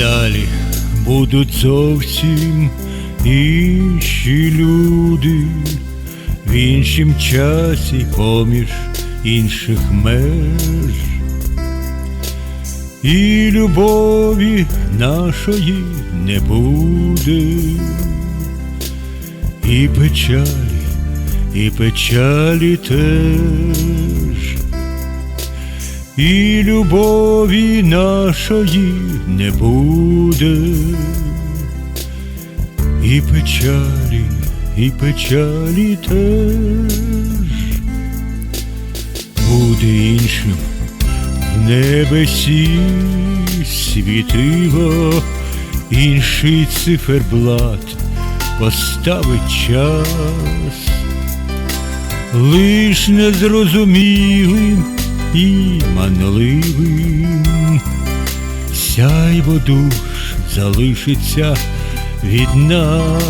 далі будуть зовсім інші люди. В іншім часі поміж інших меж. І любові нашої не буде, і печалі, і печалі теж, і любові нашої не буде, і печалі, і печалі теж буде іншим в небесі світило, інший циферблат поставить час, лиш незрозумілим і манливим, сяйво душ залишиться від нас,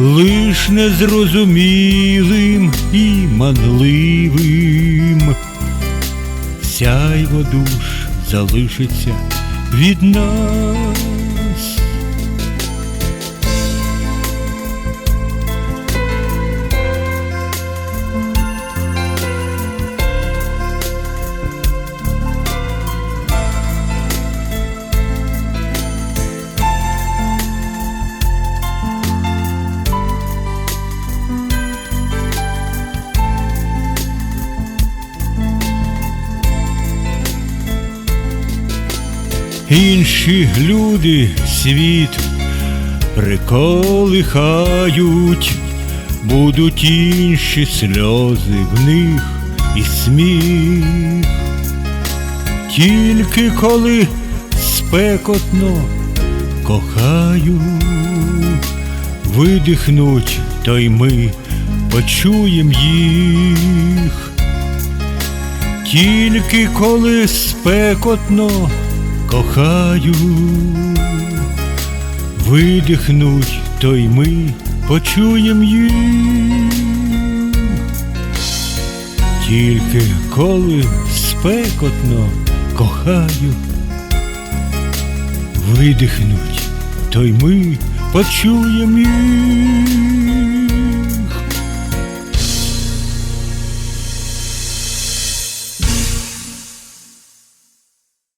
лиш незрозумілим і манливим. Сяйво душ залишиться від нас. Інші люди світ приколихають, будуть інші сльози в них і сміх. Тільки коли спекотно кохаю, видихнуть, то й ми почуєм їх. Тільки коли спекотно кохаю, видихнуть, то й ми почуєм їх. Тільки коли спекотно кохаю, видихнуть, то й ми почуєм їх.